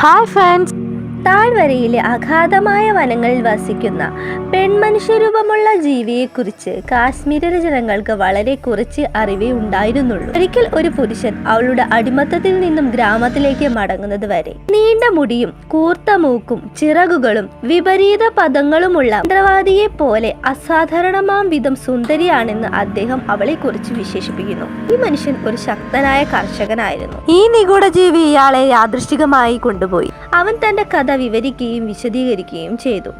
Hi friends! താഴ്വരയിലെ അഗാധമായ വനങ്ങളിൽ വസിക്കുന്ന പെൺമനുഷ്യരൂപമുള്ള ജീവിയെക്കുറിച്ച് കാശ്മീരിലെ ജനങ്ങൾക്ക് വളരെ കുറച്ച് അറിവേ ഉണ്ടായിരുന്നുള്ളൂ. ഒരിക്കൽ ഒരു പുരുഷൻ അവളുടെ അടിമത്തത്തിൽ നിന്നും ഗ്രാമത്തിലേക്ക് മടങ്ങുന്നത് വരെ നീണ്ട മുടിയും കൂർത്ത മൂക്കും ചിറകുകളും വിപരീത പദങ്ങളുമുള്ള മന്ത്രവാദിയെ പോലെ അസാധാരണമാം വിധം സുന്ദരിയാണെന്ന് അദ്ദേഹം അവളെ കുറിച്ച് വിശേഷിപ്പിക്കുന്നു. ഈ മനുഷ്യൻ ഒരു ശക്തനായ കർഷകനായിരുന്നു. ഈ നിഗൂഢ ജീവി ഇയാളെ യാദൃശ്ചികമായി കൊണ്ടുപോയി. അവൻ തന്റെ കഥ വിവരിക്കുകയും വിശദീകരിക്കുകയും ചെയ്തു.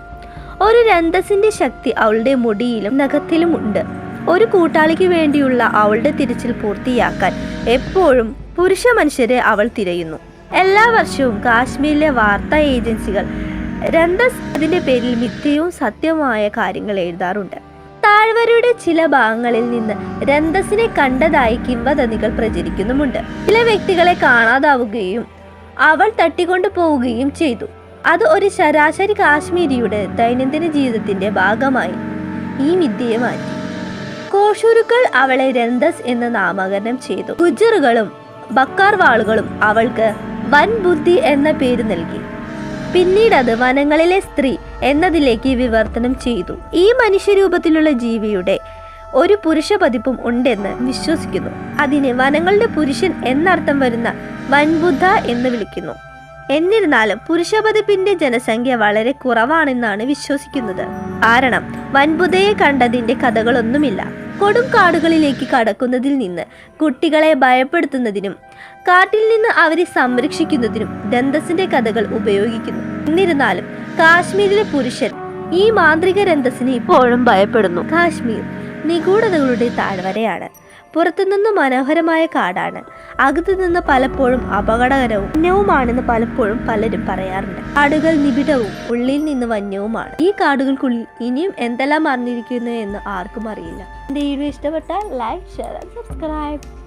ഒരു രന്തസിന്റെ ശക്തി അവളുടെ മുടിയിലും നഖത്തിലും ഉണ്ട് ഒരു കൂട്ടാളിക്ക് വേണ്ടിയുള്ള അവളുടെ തിരച്ചിൽ പൂർത്തിയാക്കാൻ എപ്പോഴും പുരുഷ മനുഷ്യരെ അവൾ തിരയുന്നു. എല്ലാ വർഷവും കാശ്മീരിലെ വാർത്താ ഏജൻസികൾ രന്തസ് അതിന്റെ പേരിൽ മിഥ്യയും സത്യവുമായ കാര്യങ്ങൾ എഴുതാറുണ്ട്. താഴ്വരയുടെ ചില ഭാഗങ്ങളിൽ നിന്ന് രന്തസിനെ കണ്ടതായി കിംവദന്തികൾ പ്രചരിക്കുന്നുമുണ്ട്. ചില വ്യക്തികളെ കാണാതാവുകയും അവൾ തട്ടിക്കൊണ്ടു പോവുകയും ചെയ്തു. അത് ഒരു ശരാശരി കാശ്മീരിയുടെ ദൈനംദിന ജീവിതത്തിന്റെ ഭാഗമായി ഈ വിദ്യയെ മാറ്റി. കോഷൂരുക്കൾ അവളെ രന്തസ് എന്ന് നാമകരണം ചെയ്തു. ഗുജറുകളും ബക്കാർവാളുകളും അവൾക്ക് വൻ ബുദ്ധി എന്ന പേര് നൽകി. പിന്നീട് അത് വനങ്ങളിലെ സ്ത്രീ എന്നതിലേക്ക് വിവർത്തനം ചെയ്തു. ഈ മനുഷ്യരൂപത്തിലുള്ള ജീവിയുടെ ഒരു പുരുഷ പതിപ്പും ഉണ്ടെന്ന് വിശ്വസിക്കുന്നു. അതിനെ വനങ്ങളുടെ പുരുഷൻ എന്നർത്ഥം വരുന്ന വൻബുദ്ധ എന്ന് വിളിക്കുന്നു. എന്നിരുന്നാലും പുരുഷപതിപ്പിന്റെ ജനസംഖ്യ വളരെ കുറവാണെന്നാണ് വിശ്വസിക്കുന്നത്. കാരണം വൻപുതയെ കണ്ടതിന്റെ കഥകളൊന്നുമില്ല. കൊടും കാടുകളിലേക്ക് കടക്കുന്നതിൽ നിന്ന് കുട്ടികളെ ഭയപ്പെടുത്തുന്നതിനും കാട്ടിൽ നിന്ന് അവരെ സംരക്ഷിക്കുന്നതിനും ദന്തസിന്റെ കഥകൾ ഉപയോഗിക്കുന്നു. എന്നിരുന്നാലും കാശ്മീരിലെ പുരുഷൻ ഈ മാന്ത്രിക രന്തസിനെ ഇപ്പോഴും ഭയപ്പെടുന്നു. കാശ്മീർ നിഗൂഢതകളുടെ താഴ്വരയാണ്. പുറത്തുനിന്ന് മനോഹരമായ കാടാണ്. അകത്തു നിന്ന് പലപ്പോഴും അപകടകരവും വന്യവുമാണെന്ന് പലപ്പോഴും പലരും പറയാറുണ്ട്. കാടുകൾ നിബിഡവും ഉള്ളിൽ നിന്ന് വന്യവുമാണ്. ഈ കാടുകൾക്കുള്ളിൽ ഇനിയും എന്തെല്ലാം അറിഞ്ഞിരിക്കുന്നു എന്ന് ആർക്കും അറിയില്ല. എന്റെ വീഡിയോ ഇഷ്ടപ്പെട്ടാൽ ലൈക്ക് ഷെയർ സബ്സ്ക്രൈബ്